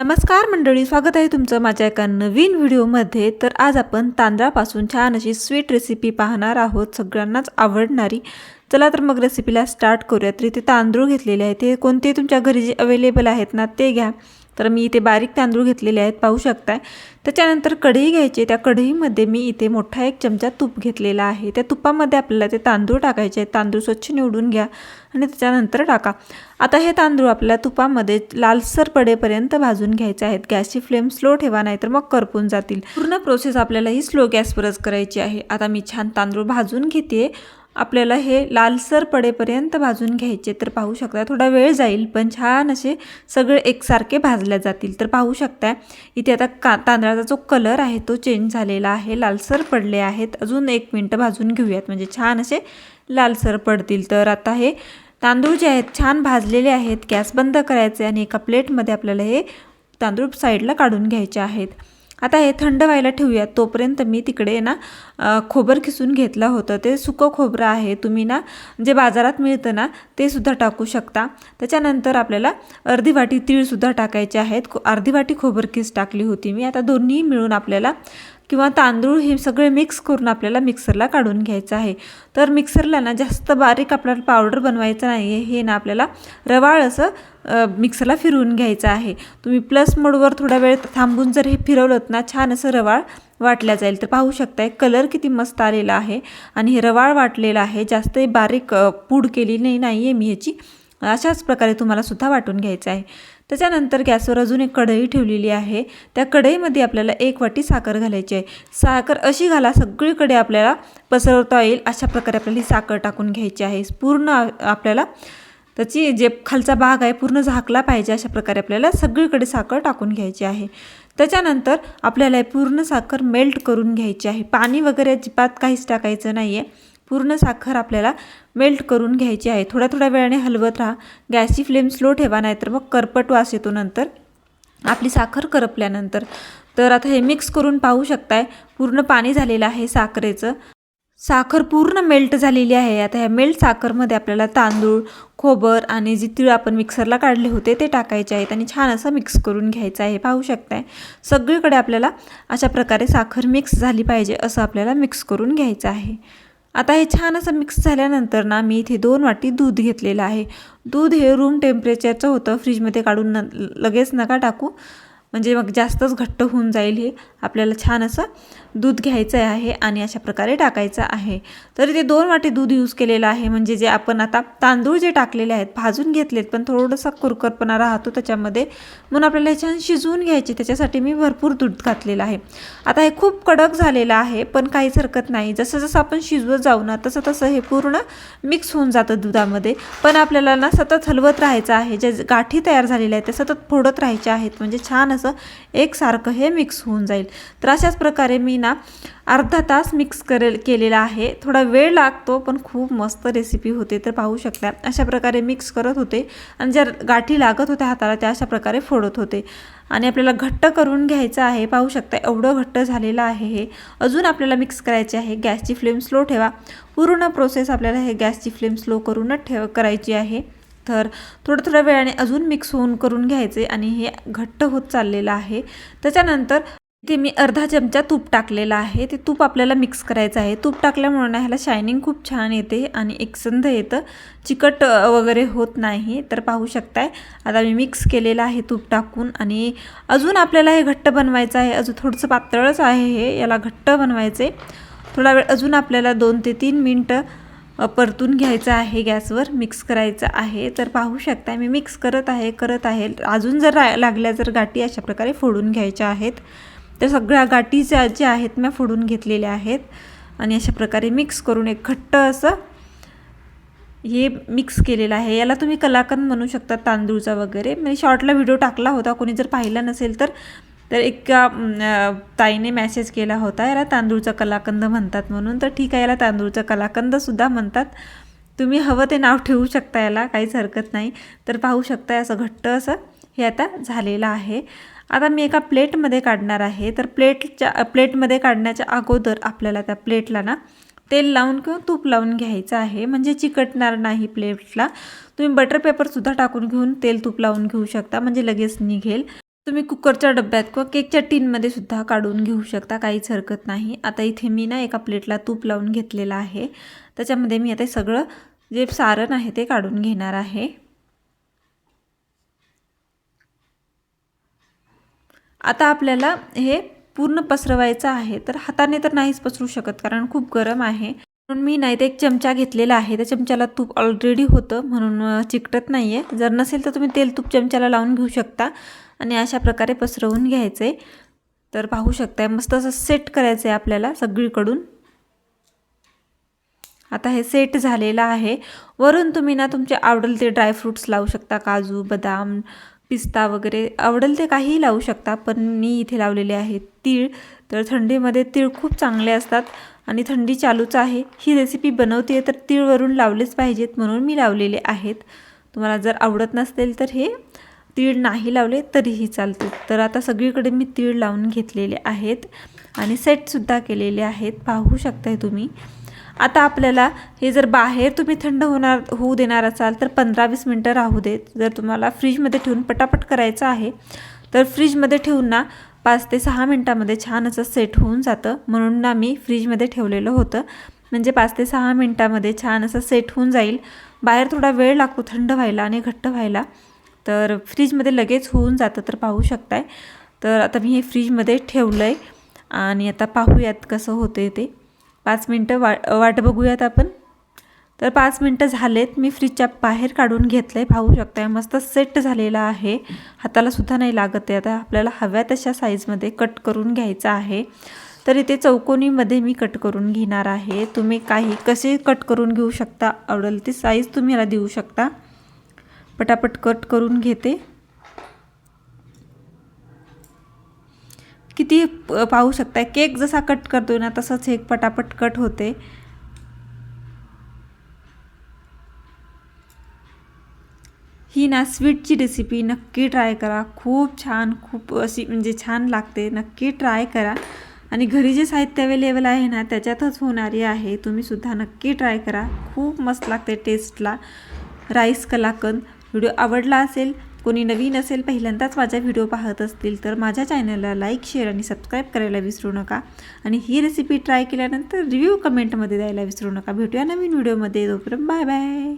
नमस्कार मंडळी स्वागत आहे तुमचं माझ्या एका नवीन व्हिडिओमध्ये. तर आज आपण तांदळापासून छान अशी स्वीट रेसिपी पाहणार आहोत सगळ्यांनाच आवडणारी. चला तर मग रेसिपीला स्टार्ट करूया तर इथे तांदूळ घेतलेले आहेत. ते कोणते? तुमच्या घरी जे अवेलेबल आहेत ना ते घ्या. तर मी इथे बारीक तांदूळ घेतलेले आहेत पाहू शकताय. त्याच्यानंतर कढई घ्यायची त्या कढईमध्ये मी इथे मोठा एक चमचा तूप घेतलेला आहे. त्या तुपामध्ये आपल्याला ते तांदूळ टाकायचे आहेत. तांदूळ स्वच्छ निवडून घ्या आणि त्याच्यानंतर टाका. आता हे तांदूळ आपल्याला तुपामध्ये लालसर पडेपर्यंत भाजून घ्यायचे आहेत. गॅसची फ्लेम स्लो ठेवा नाही तर मग करपून जातील. पूर्ण प्रोसेस आपल्याला ही स्लो गॅसवरच करायची आहे. आता मी छान तांदूळ भाजून घेते आपल्याला हे लालसर पडेपर्यंत भाजून घ्यायचे तर पाहू शकता थोडा वेळ जाईल पण छान असे सगळे एकसारखे भाजल्या जातील. तर पाहू शकता इथे आता का तांदळाचा जो कलर आहे तो चेंज झालेला आहे लालसर पडले आहेत. अजून एक मिनटं भाजून घेऊयात म्हणजे छान असे लालसर पडतील. तर आता हे तांदूळ जे आहेत छान भाजलेले आहेत गॅस बंद करायचे आणि एका प्लेटमध्ये आपल्याला हे तांदूळ साईडला काढून घ्यायचे आहेत. आता हे थंड व्हायला ठेवूयात. तोपर्यंत मी तिकडे ना खोबर खिसून घेतलं होतं. ते सुकं खोबरं आहे. तुम्ही ना जे बाजारात मिळतं ना ते सुद्धा टाकू शकता. त्याच्यानंतर आपल्याला अर्धी वाटी तीळसुद्धा टाकायचे आहेत. अर्धी वाटी खोबर टाकली होती मी. आता दोन्ही मिळून आपल्याला किंवा तांदूळ हे सगळे मिक्स करून आपल्याला मिक्सरला काढून घ्यायचं आहे. तर मिक्सरला ना जास्त बारीक आपल्याला पावडर बनवायचं नाही आहे हे ना आपल्याला रवाळ असं मिक्सरला फिरवून घ्यायचं आहे. तुम्ही प्लस मोडवर थोडा वेळ थांबून जर हे फिरवलं ना छान असं रवाळ वाटल्या जाईल. तर पाहू शकताय कलर किती मस्त आलेला आहे. आणि हे रवाळ वाटलेलं आहे. जास्त बारीक पूड केलेली नाही आहे मी ह्याची अशाच प्रकारे तुम्हाला सुद्धा वाटून घ्यायचं आहे. त्याच्यानंतर गॅसवर अजून एक कढई ठेवलेली आहे. त्या कढईमध्ये आपल्याला एक वाटी साखर घालायची आहे. साखर अशी घाला सगळीकडे आपल्याला पसरवता येईल. अशा प्रकारे आपल्याला ही साखर टाकून घ्यायची आहे. पूर्ण आपल्याला त्याची जे खालचा भाग आहे पूर्ण झाकला पाहिजे. अशा प्रकारे आपल्याला सगळीकडे साखर टाकून घ्यायची आहे. त्याच्यानंतर आपल्याला पूर्ण साखर मेल्ट करून घ्यायची आहे. पाणी वगैरे अजिबात काहीच टाकायचं नाही आहे पूर्ण साखर आपल्याला मेल्ट करून घ्यायची आहे. थोड्या थोड्या वेळाने हलवत राहा. गॅसची फ्लेम स्लो ठेवा नाही तर मग करपट वास येतो नंतर. आपली साखर करपल्यानंतर. तर आता हे मिक्स करून पाहू शकताय पूर्ण पाणी झालेलं आहे साखरेचं. साखर पूर्ण मेल्ट झालेली आहे. आता ह्या मेल्ट साखरमध्ये आपल्याला तांदूळ खोबर आणि जी तिळ आपण मिक्सरला काढले होते ते टाकायचे आहेत आणि छान असं मिक्स करून घ्यायचं आहे. पाहू शकताय. सगळीकडे आपल्याला अशा प्रकारे साखर मिक्स झाली पाहिजे असं आपल्याला मिक्स करून घ्यायचं आहे. आता हे छान असं मिक्स झाल्यानंतर ना मी इथे दोन वाटी दूध घेतलेलं आहे. दूध हे रूम टेम्परेचरचं होतं. फ्रीजमध्ये काढून न लगेच नका टाकू. म्हणजे मग जास्तच घट्ट होऊन जाईल हे आपल्याला छान असं दूध घ्यायचं आहे आणि अशा प्रकारे टाकायचं आहे. तर ते दोन वाटे दूध यूज केलेलं आहे. म्हणजे जे आपण आता तांदूळ जे टाकलेले आहेत भाजून घेतलेत पण थोडंसं कुरकरपणा राहतो त्याच्यामध्ये. म्हणून आपल्याला हे छान शिजवून घ्यायचे. त्याच्यासाठी मी भरपूर दूध घातलेलं आहे. आता हे खूप कडक झालेलं आहे पण काहीच हरकत नाही. जसं जसं आपण शिजवत जाऊ ना तसं तसं हे पूर्ण मिक्स होऊन जातं दुधामध्ये. पण आपल्याला ना सतत हलवत राहायचं आहे. जे गाठी तयार झालेल्या आहेत ते सतत फोडत राहायचे आहेत. म्हणजे छान असं एकसारखं हे मिक्स होऊन जाईल. तर अशाच प्रकारे मी ना अर्धा तास मिक्स करेल केलेला आहे. थोडा वेळ लागतो पण खूप मस्त रेसिपी होते तर पाहू शकता. अशा प्रकारे मिक्स करत होते. आणि ज्या गाठी लागत होत्या हाताला त्या अशा प्रकारे फोडत होते. आणि आपल्याला घट्ट करून घ्यायचं आहे. पाहू शकता एवढं घट्ट झालेलं आहे हे. अजून आपल्याला मिक्स करायचे आहे. गॅसची फ्लेम स्लो ठेवा. पूर्ण प्रोसेस आपल्याला हे गॅसची फ्लेम स्लो करूनच ठेव करायची आहे. तर थोडं थोड्या वेळाने अजून मिक्स होऊन करून घ्यायचे आणि हे घट्ट होत चाललेलं आहे. त्याच्यानंतर ते मी अर्धा चमचा तूप टाकलेलं आहे. ते तूप आपल्याला मिक्स करायचं आहे. तूप टाकल्यामुळे ना ह्याला शायनिंग खूप छान येते आणि एकसंध येतं. चिकट वगैरे होत नाही तर पाहू शकताय. आता मी मिक्स केलेलं आहे तूप टाकून आणि अजून आपल्याला हे घट्ट बनवायचं आहे. अजून थोडंसं पातळच आहे हे. याला घट्ट बनवायचं. आहे थोडा वेळ अजून आपल्याला दोन ते तीन मिनटं परतून घ्यायचं आहे गॅसवर मिक्स करायचं आहे. तर पाहू शकता मी मिक्स करत आहे करत आहे. अजून जर लागल्या जर गाठी अशा प्रकारे फोडून घ्यायच्या आहेत. तर सगळ्या गाठी ज्या ज्या आहेत मी फोडून घेतलेल्या आहेत. आणि अशा प्रकारे मिक्स करून एक घट्ट असं हे मिक्स केलेलं आहे. याला तुम्ही कलाकंद म्हणू शकता तांदूळचा वगैरे. मी शॉर्टला व्हिडिओ टाकला होता. कोणी जर पाहिला नसेल तर तर एक ताईने मॅसेज केला होता याला तांदूळचा कलाकंद म्हणतात म्हणून. तर ठीक आहे याला तांदूळचा कलाकंदसुद्धा म्हणतात. तुम्ही हवं ते नाव ठेवू शकता याला काहीच हरकत नाही. तर पाहू शकता असं घट्ट असं हे आता झालेलं आहे. आता मी एका प्लेटमध्ये काढणार आहे. तर प्लेटच्या प्लेटमध्ये काढण्याच्या अगोदर आपल्याला त्या प्लेटला ना तेल लावून किंवा तूप लावून घ्यायचं आहे. म्हणजे चिकटणार नाही प्लेटला. तुम्ही बटर पेपरसुद्धा टाकून घेऊन तेल तूप लावून घेऊ शकता. म्हणजे लगेच निघेल. तुम्ही कुकरच्या डब्यात किंवा केकच्या टीनमध्ये सुद्धा काढून घेऊ शकता. काहीच हरकत नाही. आता इथे मी ना एका प्लेटला तूप लावून घेतलेलं आहे. त्याच्यामध्ये मी आता सगळं जे सारण आहे ते काढून घेणार आहे. आता आपल्याला हे पूर्ण पसरवायचं आहे तर हाताने तर नाहीच पसरू शकत कारण खूप गरम आहे. म्हणून मी नाही तर एक चमचा घेतलेला आहे. त्या चमच्याला तूप ऑलरेडी होतं. म्हणून चिकटत नाही आहे जर नसेल तर तुम्ही तेल तूप चमच्याला लावून घेऊ शकता. आणि अशा प्रकारे पसरवून घ्यायचं. आहे तर पाहू शकताय मस्त असं सेट करायचं आहे आपल्याला सगळीकडून. आता हे सेट झालेलं आहे. वरून तुम्ही ना तुमचे आवडेल ते ड्रायफ्रूट्स लावू शकता. काजू बदाम पिस्ता वगैरे. आवडेल ते काहीही लावू शकता. पण मी इथे लावलेले आहे तीळ. तर थंडीमध्ये तीळ खूप चांगले असतात. आणि थंडी चालूच आहे. ही रेसिपी बनवते तर तीळवरून लावलेच पाहिजेत म्हणून मी लावलेले आहेत. तुम्हाला जर आवडत नसेल तर हे तीळ नाही लावले तरीही चालते. तर आता सगळीकडे मी तीळ लावून घेतलेले आहेत आणि सेटसुद्धा केलेले आहेत. पाहू शकताय तुम्ही. आता आपल्याला हे जर बाहेर तुम्ही थंड होणार होऊ देणार असाल तर पंधरा वीस मिनटं राहू देत. जर तुम्हाला फ्रीजमध्ये ठेवून पटापट करायचं आहे तर फ्रीजमध्ये ठेवून ना पाच ते सहा मिनटामध्ये छान असं सेट होऊन जातं. म्हणून ना मी फ्रीजमध्ये ठेवलेलं होतं. म्हणजे पाच ते सहा मिनटामध्ये छान असं सेट होऊन जाईल. बाहेर थोडा वेळ लागतो थंड व्हायला आणि घट्ट व्हायला. तर फ्रीजमध्ये लगेच होऊन जातं तर पाहू शकताय. तर आता मी हे फ्रीजमध्ये ठेवलं आहे आणि आता पाहूयात कसं होतं ते. पाच मिनटं वा वाट बघूयात आपण. तर पाच मिनटं झालेत. मी फ्रीजच्या बाहेर काढून घेतलं आहे पाहू शकताय मस्त सेट झालेला आहे. हातालासुद्धा नाही लागत आहे. आता आपल्याला हव्या तशा साईजमध्ये कट करून घ्यायचं आहे. तर इथे चौकोनीमध्ये मी कट करून घेणार आहे. तुम्ही काही कसे कट करून घेऊ शकता? आवडेल ती साईज तुम्ही याला देऊ शकता. पटापट कट करून घेते. किती पाहू शकताय. केक जसा कट करतो ना तसंच हे पटापट कट होते. ही ना स्वीटची रेसिपी नक्की ट्राय करा. खूप छान खूप अशी म्हणजे छान लागते. नक्की ट्राय करा. आणि घरी जे साहित्य अवेलेबल आहे ना त्याच्यातच होणारी आहे. तुम्हीसुद्धा नक्की ट्राय करा. खूप मस्त लागते टेस्टला राईस कलाकंद. व्हिडिओ आवडला असेल कोणी नवीन असेल पहिल्यांदाच माझा व्हिडिओ पाहत असतील तर माझ्या चॅनलला लाईक शेअर आणि सबस्क्राईब करायला विसरू नका. आणि ही रेसिपी ट्राय केल्यानंतर रिव्ह्यू कमेंटमध्ये द्यायला विसरू नका. भेटूया नवीन व्हिडिओमध्ये तोपर्यंत बाय बाय